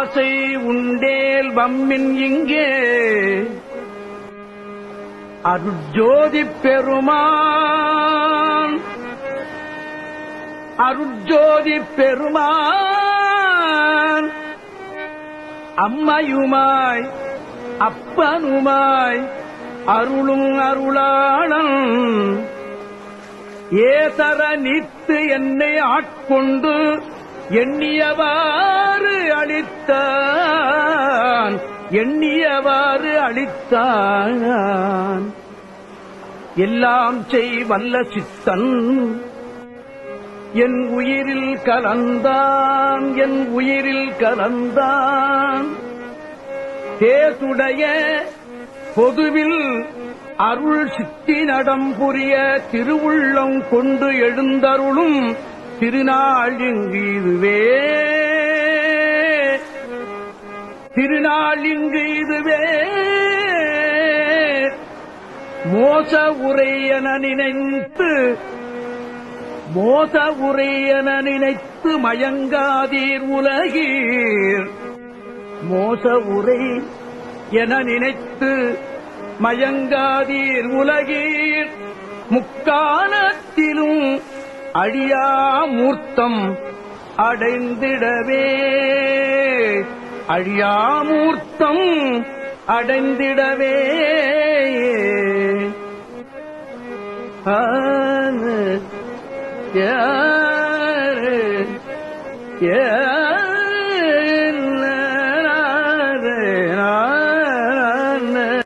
ஆசை உண்டேல் வம்மின் இங்கே. அருஜோதி பெருமான். அருஜோதி பெருமான். அம்மையுமாய் அப்பனுமாய் அருளும் அருளாளன். ஏதர நீத்து என்னை ஆட்கொண்டு எண்ணியவா அளித்தான் எண்ணியவாறு அளித்தான் எல்லாம் செய் வல்ல சித்தன். என் உயிரில் கலந்தான் என் உயிரில் கலந்தான். தேசுடைய பொதுவில் அருள் சித்தி நடம்புரிய திருவுள்ளம் கொண்டு எழுந்தருளும் திருநாள் இங்கு இதுவே? திருநாள் இங்கு இதுவே. மோச உரை என நினைத்து மோச உரை என நினைத்து மயங்காதீர் உலகீர். மோச உரை என நினைத்து மயங்காதீர் உலகீர். முக்காலத்திலும் அழியா மூர்த்தம் அடைந்திடவே. அழியாமூர்த்தம் அடைந்திடவே. ஏ யாரு